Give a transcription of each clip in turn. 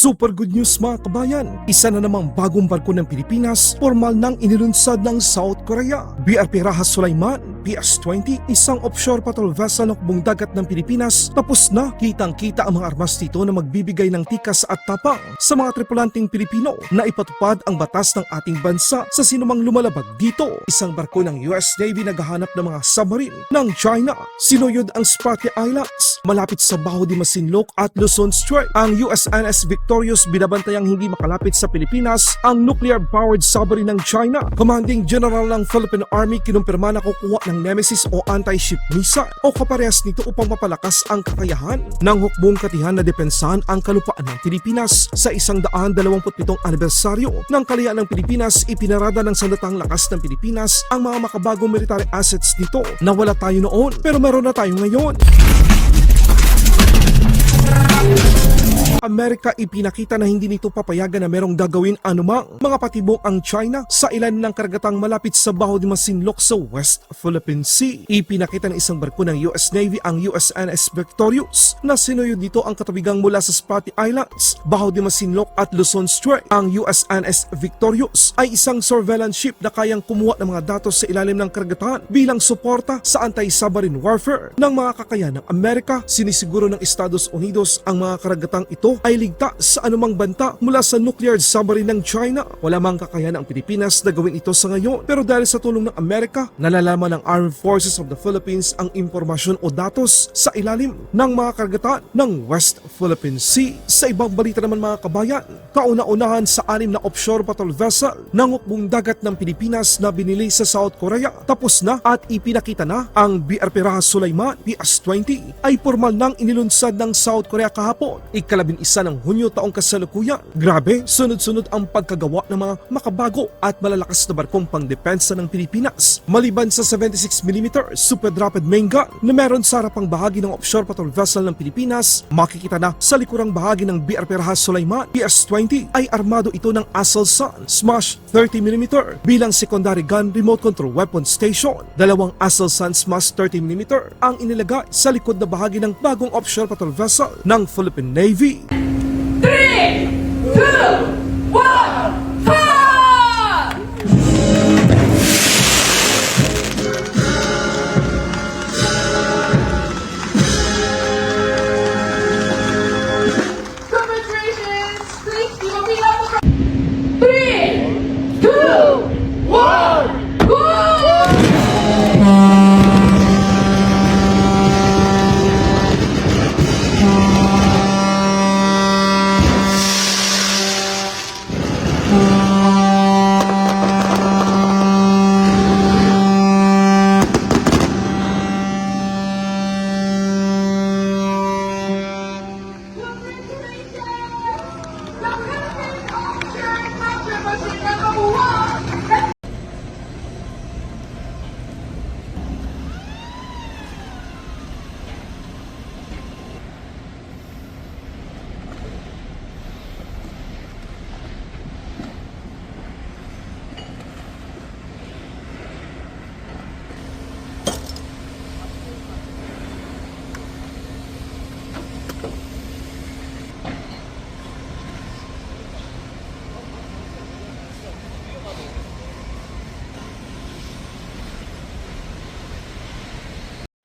Super good news mga kabayan! Isa na namang bagong barko ng Pilipinas, formal nang inilunsad ng South Korea. BRP Raha Sulaiman, PS-20, isang offshore patrol vessel ng hukbong dagat ng Pilipinas, tapos na kitang-kita ang mga armas dito na magbibigay ng tikas at tapang sa mga tripulanting Pilipino na ipatupad ang batas ng ating bansa sa sinumang lumalabag dito. Isang barko ng US Navy naghahanap ng mga submarine ng China. Sinuyod ang Spratly Islands, malapit sa Baho de Masinloc at Luzon Strait. Ang USNS Victorious binabantayang hindi makalapit sa Pilipinas ang nuclear-powered submarine ng China. Commanding General ng Philippine Army kinumpirma na kukuha ng Nemesis o anti-ship missile o kaparehas nito upang mapalakas ang kakayahan ng hukbong katihan na depensahan ang kalupaan ng Pilipinas sa isang daan dalawamput pitong anibersaryo ng kalayaan ng Pilipinas ipinarada ng sandatang lakas ng Pilipinas ang mga makabagong military assets nito na wala tayo noon pero meron na tayo ngayon. Amerika ipinakita na hindi nito papayagan na merong gagawin anumang mga patibong ang China sa ilan ng karagatang malapit sa Baho de Masinloc sa West Philippine Sea. Ipinakita ng isang barko ng US Navy ang USNS Victorious na sinuyod dito ang katabigang mula sa Spratly Islands, Baho de Masinloc at Luzon Strait. Ang USNS Victorious ay isang surveillance ship na kayang kumuha ng mga datos sa ilalim ng karagatan bilang suporta sa anti-submarine warfare ng mga kakayahan ng Amerika. Sinisiguro ng Estados Unidos ang mga karagatang ito ay ligtas sa anumang banta mula sa nuclear submarine ng China. Wala mang kakayahan ang Pilipinas na gawin ito sa ngayon. Pero dahil sa tulong ng Amerika, nalalaman ng Armed Forces of the Philippines ang impormasyon o datos sa ilalim ng mga karagatan ng West Philippine Sea. Sa ibang balita naman mga kabayan, kauna-unahan sa anim na offshore patrol vessel ng hukbong dagat ng Pilipinas na binili sa South Korea. Tapos na at ipinakita na ang BRP Raha Sulaiman PS-20 ay formal nang inilunsad ng South Korea kahapon. Ikalabing isa ng Hunyo taong kasalukuyan. Grabe, sunod-sunod ang pagkagawa ng mga makabago at malalakas na barkong pangdepensa ng Pilipinas. Maliban sa 76mm Super Rapid Main Gun na meron sa harapang bahagi ng offshore patrol vessel ng Pilipinas, makikita na sa likurang bahagi ng BRP Raha Sulaiman PS-20 ay armado ito ng Aselsan Smash 30mm bilang secondary gun remote control weapon station. Dalawang Aselsan Smash 30mm ang inilagay sa likod na bahagi ng bagong offshore patrol vessel ng Philippine Navy. три.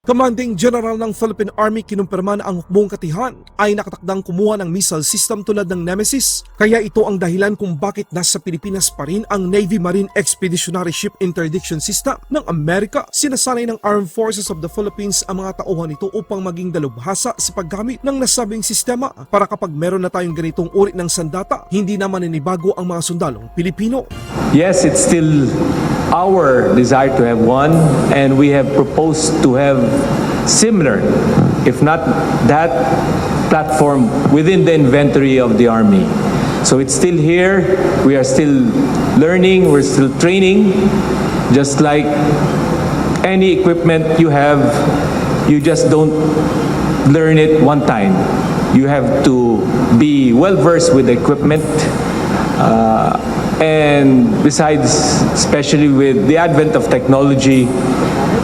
Commanding General ng Philippine Army kinumpirma na ang hukbong katihan ay nakatakdang kumuha ng missile system tulad ng Nemesis. Kaya ito ang dahilan kung bakit nasa Pilipinas pa rin ang Navy Marine Expeditionary Ship Interdiction System ng Amerika. Sinasanay ng Armed Forces of the Philippines ang mga tauhan nito upang maging dalubhasa sa paggamit ng nasabing sistema para kapag meron na tayong ganitong uri ng sandata, hindi na maninibago ang mga sundalong Pilipino. Yes, it's still our desire to have one, and we have proposed to have similar, if not that platform within the inventory of the Army. So it's still here, we are still learning, we're still training, just like any equipment you have, you just don't learn it one time. You have to be well versed with the equipment. Uh, and besides, especially with the advent of technology,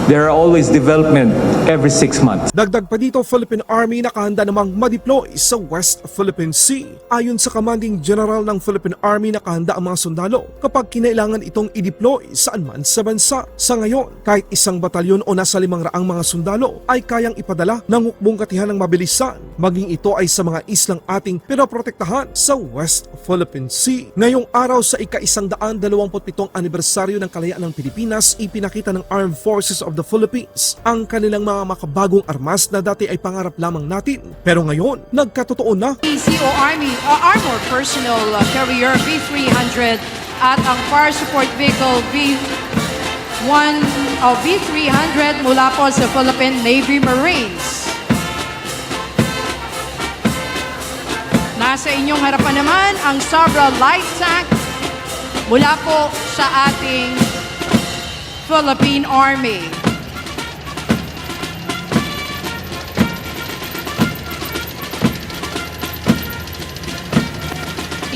there are always development every six months. Dagdag pa dito, Philippine Army nakahanda namang ma-deploy sa West Philippine Sea. Ayon sa Commanding General ng Philippine Army, nakahanda ang mga sundalo kapag kinailangan itong i-deploy saan man sa bansa. Sa ngayon, kahit isang batalyon o nasa limang raang mga sundalo ay kayang ipadala ng hukbong katihan ng mabilisan, maging ito ay sa mga islang ating pinoprotektahan sa West Philippine Sea. Ngayong araw sa ika-isang daan dalawamput pitong anibersaryo ng kalayaan ng Pilipinas, ipinakita ng Armed Forces of the Philippines ang kanilang mga makabagong armas na dati ay pangarap lamang natin. Pero ngayon, nagkatotoo na PCO Army uh, Armor Personal uh, Carrier V300 at ang Fire Support Vehicle V1 o V300 mula po sa Philippine Navy Marines. Nasa inyong harapan naman ang Sabra Light Tank mula po sa ating Philippine Army.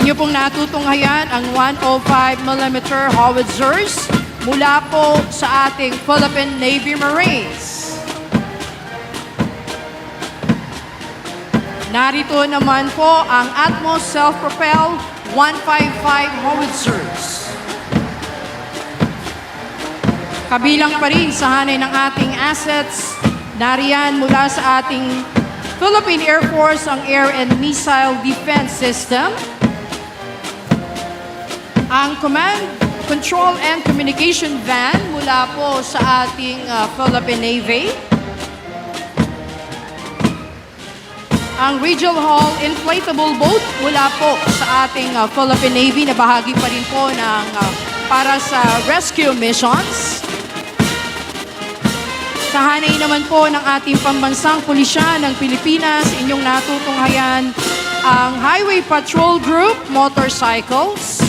Inyo pong natutunghayan ang 105mm howitzers mula po sa ating Philippine Navy Marines. Narito naman po ang Atmos Self-Propel 155 howitzers. Kabilang pa rin sa hanay ng ating assets, nariyan mula sa ating Philippine Air Force ang Air and Missile Defense System, ang Command, Control and Communication Van mula po sa ating uh, Philippine Navy. Ang Regional Hall Inflatable Boat mula po sa ating uh, Philippine Navy na bahagi pa rin po ng uh, para sa rescue missions. Sa naman po ng ating pambansang pulisya ng Pilipinas, inyong natutunghayan ang Highway Patrol Group Motorcycles,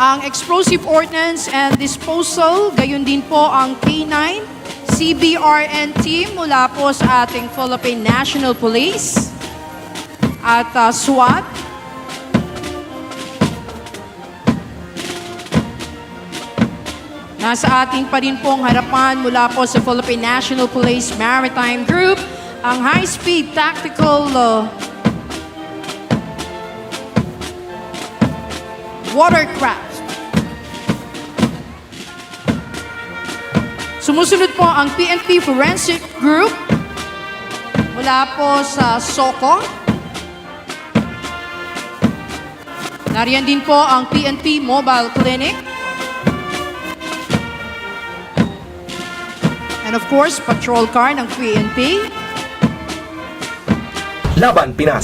ang Explosive Ordnance and Disposal, gayon din po ang K9, CBRN team mula po sa ating Philippine National Police at uh, SWAT. Nasa ating pa rin pong harapan mula po sa Philippine National Police Maritime Group, ang high-speed tactical uh, watercraft. Sumusunod po ang PNP Forensic Group mula po sa SOCO. Nariyan din po ang PNP Mobile Clinic. And of course, patrol car ng PNP. Laban Pinas.